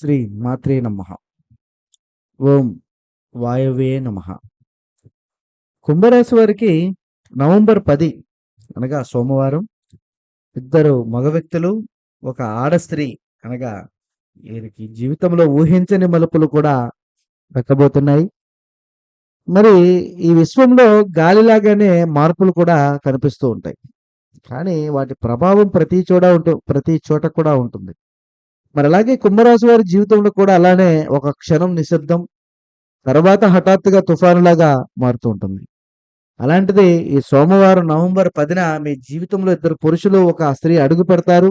శ్రీ మాత్రే నమ. ఓం వాయవే నమ. కుంభరాశి వారికి నవంబర్ పది అనగా సోమవారం. ఇద్దరు మగ వ్యక్తులు ఒక ఆడ స్త్రీ అనగా వీరికి జీవితంలో ఊహించని మలుపులు కూడా పెట్టబోతున్నాయి. మరి ఈ విశ్వంలో గాలిలాగానే మార్పులు కూడా కనిపిస్తూ ఉంటాయి. కానీ వాటి ప్రభావం ప్రతి చోట ఉంటు ప్రతి చోట కూడా ఉంటుంది. మరి అలాగే కుంభరాశి వారి జీవితంలో కూడా అలానే ఒక క్షణం నిశ్శబ్దం తర్వాత హఠాత్తుగా తుఫానులాగా మారుతూ ఉంటుంది. అలాంటిది ఈ సోమవారం నవంబర్ పదిన మీ జీవితంలో ఇద్దరు పురుషులు ఒక స్త్రీ అడుగు పెడతారు.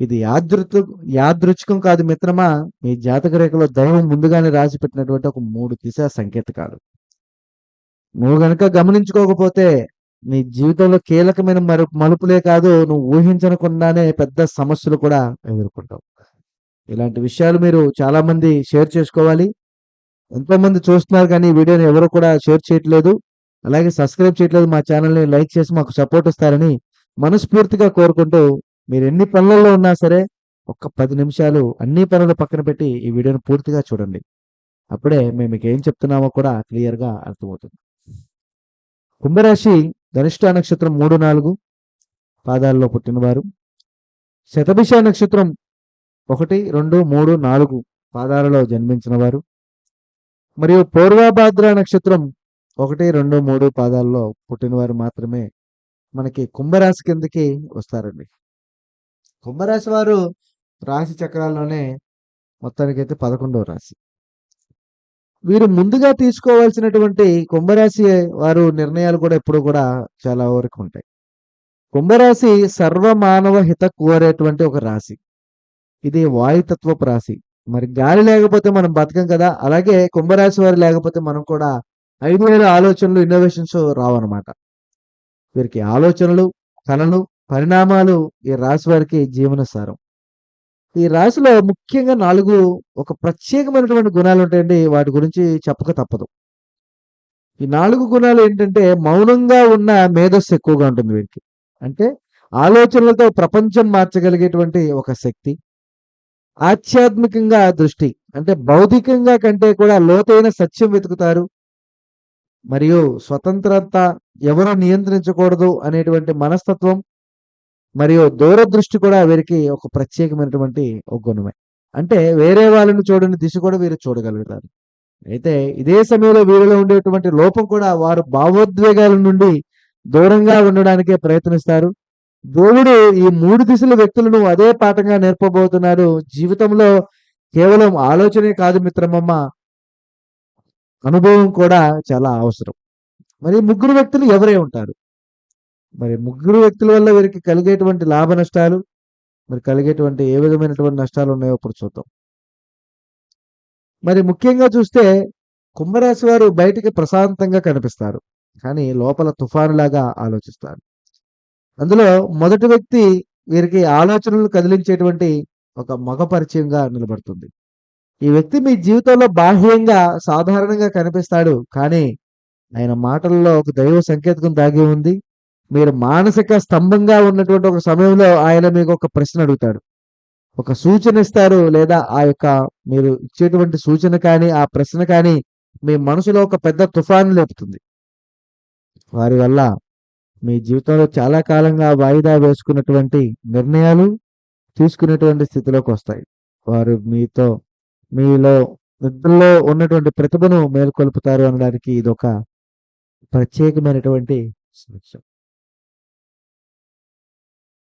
ఇది యాదృతు యాదృచ్ఛికం కాదు మిత్రమా మీ జాతక రేఖలో దైవం ముందుగానే రాసి పెట్టినటువంటి ఒక మూడు దిశ సంకేతకాలు. నువ్వు గనక గమనించుకోకపోతే నీ జీవితంలో కీలకమైన మరు మలుపులే కాదు నువ్వు ఊహించకుండానే పెద్ద సమస్యలు కూడా ఎదుర్కొంటావు. ఇలాంటి విషయాలు మీరు చాలా మంది షేర్ చేసుకోవాలి. ఎంతో మంది చూస్తున్నారు కానీ వీడియోని ఎవరు కూడా షేర్ చేయట్లేదు. అలాగే సబ్స్క్రైబ్ చేయట్లేదు మా ఛానల్ని లైక్ చేసి మాకు సపోర్ట్ ఇస్తారని మనస్ఫూర్తిగా కోరుకుంటూ మీరు ఎన్ని పనులలో ఉన్నా సరే ఒక్క పది నిమిషాలు అన్ని పనులు పక్కన పెట్టి ఈ వీడియోని పూర్తిగా చూడండి. అప్పుడే మేము మీకు ఏం చెప్తున్నామో కూడా క్లియర్గా అర్థమవుతుంది. కుంభరాశి ధనిష్ట నక్షత్రం మూడు నాలుగు పాదాల్లో పుట్టినవారు. శతభిష నక్షత్రం ఒకటి రెండు మూడు నాలుగు పాదాలలో జన్మించిన వారు. మరియు పూర్వభాద్ర నక్షత్రం ఒకటి రెండు మూడు పాదాల్లో పుట్టినవారు మాత్రమే మనకి కుంభరాశి కిందకి వస్తారండి. కుంభరాశి వారు రాశి చక్రాల్లోనే మొత్తానికి అయితే పదకొండవ రాశి. వీరు ముందుగా తీసుకోవాల్సినటువంటి కుంభరాశి వారు నిర్ణయాలు కూడా ఎప్పుడు కూడా చాలా వరకు ఉంటాయి. కుంభరాశి సర్వమానవ హిత కోరేటువంటి ఒక రాశి. ఇది వాయుతత్వపు రాశి. మరి గాలి లేకపోతే మనం బతకం కదా? అలాగే కుంభరాశి వారు లేకపోతే మనం కూడా ఐదు వేల ఆలోచనలు ఇన్నోవేషన్స్ రావన్నమాట. వీరికి ఆలోచనలు కళలు పరిణామాలు ఈ రాశి వారికి జీవన సారం ఈ రాశిలో ముఖ్యంగా నాలుగు ఒక ప్రత్యేకమైనటువంటి గుణాలు ఉంటాయండి. వాటి గురించి చెప్పక తప్పదు. ఈ నాలుగు గుణాలు ఏంటంటే మౌనంగా ఉన్న మేధస్సు ఎక్కువగా ఉంటుంది వీరికి. అంటే ఆలోచనలతో ప్రపంచం మార్చగలిగేటువంటి ఒక శక్తి. ఆధ్యాత్మికంగా దృష్టి అంటే భౌతికంగా కంటే కూడా లోతైన సత్యం వెతుకుతారు. మరియు స్వతంత్రత ఎవరు నియంత్రించకూడదు అనేటువంటి మనస్తత్వం మరియు దూరదృష్టి కూడా వీరికి ఒక ప్రత్యేకమైనటువంటి ఒక గుణమే. అంటే వేరే వాళ్ళని చూడని దిశ కూడా వీరు చూడగలుగుతారు. అయితే ఇదే సమయంలో వీరిలో ఉండేటువంటి లోపం కూడా వారు భావోద్వేగాల నుండి దూరంగా ఉండడానికే ప్రయత్నిస్తారు. దేవుడు ఈ మూడు దిశల వ్యక్తులను అదే పాఠంగా నేర్పబోతున్నాడు. జీవితంలో కేవలం ఆలోచనే కాదు మిత్రమమ్మ అనుభవం కూడా చాలా అవసరం. మరి ముగ్గురు వ్యక్తులు ఎవరై ఉంటారు? మరి ముగ్గురు వ్యక్తుల వల్ల వీరికి కలిగేటువంటి లాభ నష్టాలు మరి కలిగేటువంటి ఏ విధమైనటువంటి నష్టాలు ఉన్నాయో ఇప్పుడు చూద్దాం. మరి ముఖ్యంగా చూస్తే కుంభరాశి వారు బయటికి ప్రశాంతంగా కనిపిస్తారు. కానీ లోపల తుఫానులాగా ఆలోచిస్తారు. అందులో మొదటి వ్యక్తి వీరికి ఆలోచనలు కదిలించేటువంటి ఒక మగ పరిచయంగా నిలబడుతుంది. ఈ వ్యక్తి మీ జీవితంలో బాహ్యంగా సాధారణంగా కనిపిస్తాడు కానీ ఆయన మాటల్లో ఒక దైవ సంకేతకం దాగి ఉంది. మీరు మానసిక స్తంభంగా ఉన్నటువంటి ఒక సమయంలో ఆయన మీకు ఒక ప్రశ్న అడుగుతాడు. ఒక సూచన ఇస్తారు లేదా ఆ యొక్క మీరు ఇచ్చేటువంటి సూచన కానీ ఆ ప్రశ్న కానీ మీ మనసులో ఒక పెద్ద తుఫాను లేపుతుంది. వారి వల్ల మీ జీవితంలో చాలా కాలంగా వాయిదా వేసుకున్నటువంటి నిర్ణయాలు తీసుకునేటువంటి స్థితిలోకి వస్తాయి. వారు మీతో మీలో నిద్రలో ఉన్నటువంటి ప్రతిభను మేల్కొల్పుతారు అనడానికి ఇది ఒక ప్రత్యేకమైనటువంటి సాక్ష్యం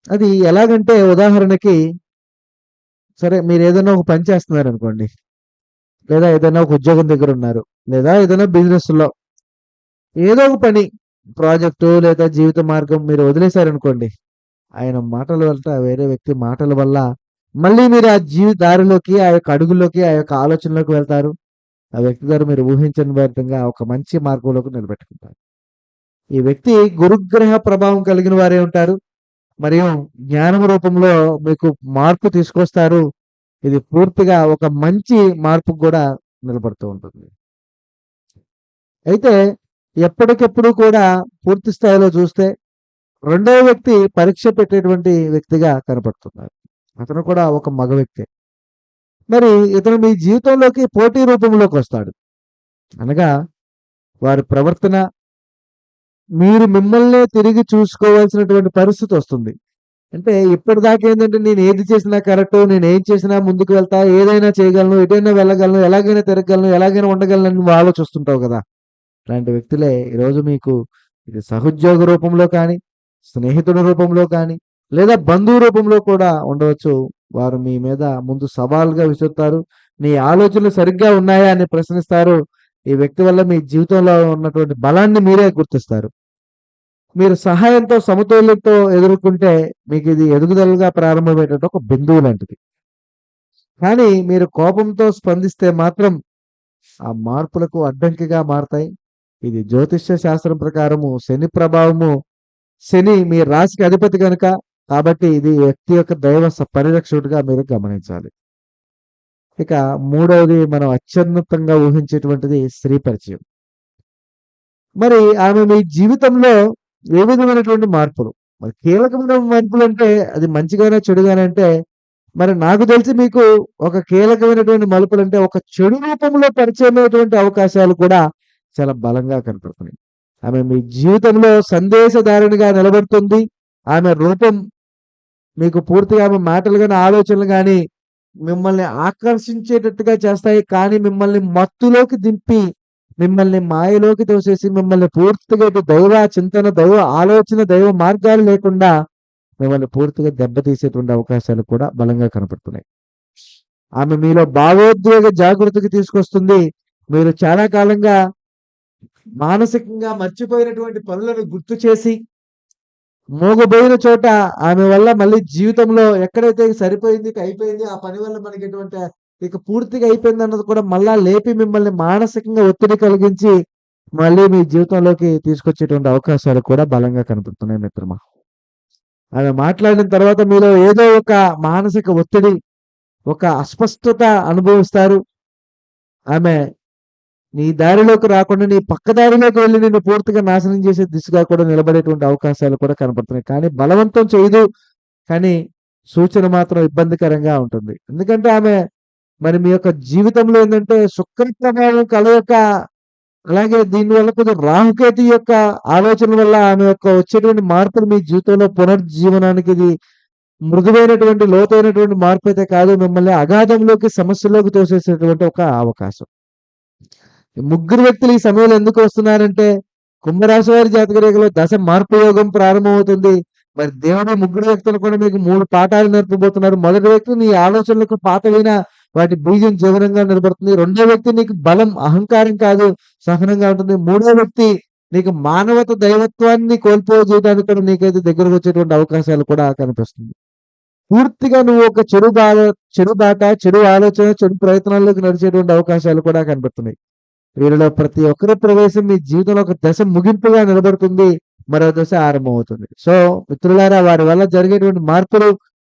అది ఎలాగంటే ఉదాహరణకి సరే మీరు ఏదైనా ఒక పని చేస్తున్నారు అనుకోండి లేదా ఏదైనా ఒక ఉద్యోగం దగ్గర ఉన్నారు లేదా ఏదైనా బిజినెస్లో ఏదో ఒక పని ప్రాజెక్టు లేదా జీవిత మార్గం మీరు వదిలేశారనుకోండి ఆయన మాటల వల్ల వేరే వ్యక్తి మాటల వల్ల మళ్ళీ మీరు ఆ జీవి దారిలోకి ఆ యొక్క అడుగులోకి ఆ యొక్క ఆలోచనలోకి వెళ్తారు. ఆ వ్యక్తి ద్వారా మీరు ఊహించని విధంగా ఒక మంచి మార్గంలోకి నిలబెట్టుకుంటారు. ఈ వ్యక్తి గురుగ్రహ ప్రభావం కలిగిన వారే ఉంటారు. మరియు జ్ఞానం రూపంలో మీకు మార్పు తీసుకొస్తారు. ఇది పూర్తిగా ఒక మంచి మార్పు కూడా నిలబడుతూ ఉంటుంది. అయితే ఎప్పటికెప్పుడు కూడా పూర్తి స్థాయిలో చూస్తే రెండవ వ్యక్తి పరీక్ష పెట్టేటువంటి వ్యక్తిగా కనపడుతున్నారు. అతను కూడా ఒక మగ వ్యక్తి. మరి ఇతను మీ జీవితంలోకి పోటీ రూపంలోకి వస్తాడు. అనగా వారి ప్రవర్తన మీరు మిమ్మల్ని తిరిగి చూసుకోవాల్సినటువంటి పరిస్థితి వస్తుంది. అంటే ఇప్పటిదాకా ఏంటంటే నేను ఏది చేసినా కరెక్ట్ నేను ఏం చేసినా ముందుకు వెళ్తా ఏదైనా చేయగలను ఎటైనా వెళ్ళగలను ఎలాగైనా తిరగలను ఎలాగైనా ఉండగలను అని నువ్వు ఆలోచిస్తుంటావు కదా. ఇలాంటి వ్యక్తులే ఈరోజు మీకు ఇది సహోద్యోగ రూపంలో కానీ స్నేహితుడి రూపంలో కానీ లేదా బంధువు రూపంలో కూడా ఉండవచ్చు. వారు మీ మీద ముందు సవాల్గా విసురుతారు. నీ ఆలోచనలు సరిగ్గా ఉన్నాయా అని ప్రశ్నిస్తారు. ఈ వ్యక్తి వల్ల మీ జీవితంలో ఉన్నటువంటి బలాన్ని మీరే గుర్తిస్తారు. మీరు సహాయంతో సమతుల్యంతో ఎదుర్కొంటే మీకు ఇది ఎదుగుదలగా ప్రారంభమయ్యేటట్టు ఒక బిందువు లాంటిది. కానీ మీరు కోపంతో స్పందిస్తే మాత్రం ఆ మార్పులకు అడ్డంకిగా మారతాయి. ఇది జ్యోతిష్య శాస్త్రం ప్రకారము శని ప్రభావము శని మీ రాశికి అధిపతి కనుక కాబట్టి ఇది వ్యక్తి యొక్క దైవ పరిరక్షకుడిగా మీరు గమనించాలి. ఇక మూడవది మనం అత్యున్నతంగా ఊహించేటువంటిది స్త్రీ పరిచయం. మరి ఆమె మీ జీవితంలో ఏ విధమైనటువంటి మార్పులు? మరి కీలకమైన మార్పులు అంటే అది మంచిగానే చెడుగానంటే మరి నాకు తెలిసి మీకు ఒక కీలకమైనటువంటి మలుపులు అంటే ఒక చెడు రూపంలో పరిచయమైనటువంటి అవకాశాలు కూడా చాలా బలంగా కనపడుతున్నాయి. ఆమె మీ జీవితంలో సందేశధారణిగా నిలబడుతుంది. ఆమె రూపం మీకు పూర్తిగా ఆమె మాటలు కానీ ఆలోచనలు కానీ మిమ్మల్ని ఆకర్షించేటట్టుగా చేస్తాయి. కానీ మిమ్మల్ని మత్తులోకి దింపి మిమ్మల్ని మాయలోకి తోసేసి మిమ్మల్ని పూర్తిగా ఇటు దైవ చింతన దైవ ఆలోచన దైవ మార్గాలు లేకుండా మిమ్మల్ని పూర్తిగా దెబ్బతీసేటువంటి అవకాశాలు కూడా బలంగా కనపడుతున్నాయి. ఆమె మీలో భావోద్వేగ జాగృతికి తీసుకొస్తుంది. మీరు చాలా కాలంగా మానసికంగా మర్చిపోయినటువంటి పనులను గుర్తు చేసి మోగబోయిన చోట ఆమె వల్ల మళ్ళీ జీవితంలో ఎక్కడైతే సరిపోయింది అయిపోయింది ఆ పని వల్ల మనకి ఎటువంటి ఇక పూర్తిగా అయిపోయింది అన్నది కూడా మళ్ళా లేపి మిమ్మల్ని మానసికంగా ఒత్తిడి కలిగించి మళ్ళీ మీ జీవితంలోకి తీసుకొచ్చేటువంటి అవకాశాలు కూడా బలంగా కనపడుతున్నాయి మిత్రమా. ఆమె మాట్లాడిన తర్వాత మీలో ఏదో ఒక మానసిక ఒత్తిడి ఒక అస్పష్టత అనుభవిస్తారు. ఆమె నీ దారిలోకి రాకుండా నీ పక్క దారిలోకి వెళ్ళి నిన్ను పూర్తిగా నాశనం చేసే దిశగా కూడా నిలబడేటువంటి అవకాశాలు కూడా కనపడుతున్నాయి. కానీ బలవంతం చేయదు. కానీ సూచన మాత్రం ఇబ్బందికరంగా ఉంటుంది. ఎందుకంటే ఆమె మరి మీ యొక్క జీవితంలో ఏంటంటే శుక్ర ప్రభావం యొక్క అలాగే దీనివల్ల కొంచెం రాహుకేతు యొక్క ఆలోచన వల్ల ఆమె యొక్క వచ్చేటువంటి మార్పులు మీ జీవితంలో పునర్జీవనానికి ఇది మృదువైనటువంటి లోతైనటువంటి మార్పు అయితే కాదు. మిమ్మల్ని అగాధంలోకి సమస్యలోకి తోసేసేటువంటి ఒక అవకాశం. ముగ్గురు వ్యక్తులు ఈ సమయంలో ఎందుకు వస్తున్నారంటే కుంభరాశి వారి జాతక రేఖలో దశ మార్పు యోగం ప్రారంభమవుతుంది. మరి దేవుడు ముగ్గురు వ్యక్తులు కూడా మీకు మూడు పాఠాలు నేర్పబోతున్నారు. మొదటి వ్యక్తి నీ ఆలోచనలకు పాతవైన వాటి బీజం జీవనంగా నిలబడుతుంది. రెండో వ్యక్తి నీకు బలం అహంకారం కాదు సహనంగా ఉంటుంది. మూడో వ్యక్తి నీకు మానవత దైవత్వాన్ని కోల్పోజేయడానికి కూడా నీకైతే దగ్గరకు వచ్చేటువంటి అవకాశాలు కూడా కనిపిస్తుంది. పూర్తిగా నువ్వు ఒక చెడు బాధ చెడు బాట చెడు ఆలోచన చెడు ప్రయత్నాల్లోకి నడిచేటువంటి అవకాశాలు కూడా కనబడుతున్నాయి వీరిలో ప్రతి ఒక్కరి ప్రవేశం మీ జీవితంలో ఒక దశ ముగింపుగా నిలబడుతుంది మరో దశ ఆరంభమవుతుంది. సో మిత్రులారా వారి వల్ల జరిగేటువంటి మార్పులు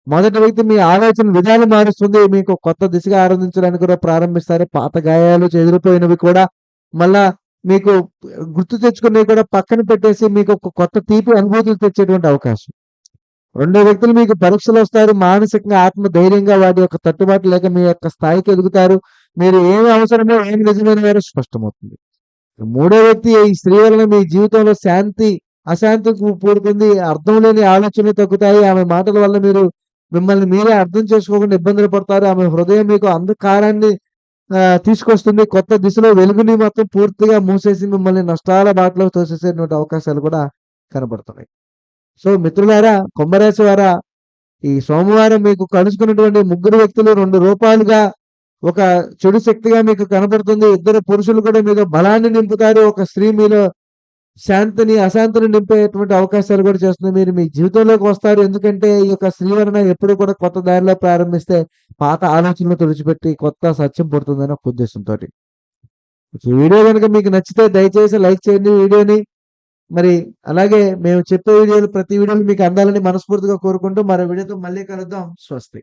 మొదటి వ్యక్తి మీ ఆలోచన విధానం మారుస్తుంది మీకు కొత్త దిశగా ఆనందించడానికి కూడా ప్రారంభిస్తారు పాత గాయాలు చెదిరిపోయినవి కూడా మళ్ళా మీకు గుర్తు తెచ్చుకునేవి కూడా పక్కన పెట్టేసి మీకు ఒక కొత్త తీపి అనుభూతులు తెచ్చేటువంటి అవకాశం. రెండో వ్యక్తులు మీకు పరీక్షలు వస్తారు మానసికంగా ఆత్మ ధైర్యంగా వాటి యొక్క తట్టుబాటు లేక మీ యొక్క స్థాయికి ఎదుగుతారు. మీరు ఏమి అవసరమో ఏమి నిజమైన వారో స్పష్టమవుతుంది. మూడో వ్యక్తి ఈ స్త్రీ వలన మీ జీవితంలో శాంతి అశాంతి పూడుతుంది అర్థం లేని ఆలోచనలు తగ్గుతాయి ఆమె మాటల వల్ల మీరు మిమ్మల్ని మీరే అర్థం చేసుకోకుండా ఇబ్బందులు పడతారు ఆమె హృదయం మీకు అంధకారాన్ని తీసుకొస్తుంది కొత్త దిశలో వెలుగుని మొత్తం పూర్తిగా మూసేసి మిమ్మల్ని నష్టాల బాటలో తోసేసేటువంటి అవకాశాలు కూడా కనబడుతున్నాయి. సో మిత్రులారా కుంభరాశి వారా ఈ సోమవారం మీకు కలుసుకున్నటువంటి ముగ్గురు వ్యక్తులు రెండు రూపాయలుగా ఒక చెడు శక్తిగా మీకు కనబడుతుంది. ఇద్దరు పురుషులు కూడా మీకు బలాన్ని నింపుతారు. ఒక స్త్రీ మీలో శాంతిని అశాంతిని నింపేటువంటి అవకాశాలు కూడా చేస్తుంది. మీరు మీ జీవితంలోకి వస్తారు. ఎందుకంటే ఈ యొక్క స్త్రీ వలన ఎప్పుడు కూడా కొత్త దారిలో ప్రారంభిస్తే పాత ఆలోచనలు తుడిచిపెట్టి కొత్త సత్యం పుడుతుందని ఒక ఉద్దేశంతో వీడియో కనుక మీకు నచ్చితే దయచేసి లైక్ చేయండి వీడియోని. మరి అలాగే మేము చెప్పే వీడియోలు ప్రతి వీడియోలు మీకు అందాలని మనస్ఫూర్తిగా కోరుకుంటూ మరో వీడియోతో మళ్ళీ కలుద్దాం. స్వస్తి.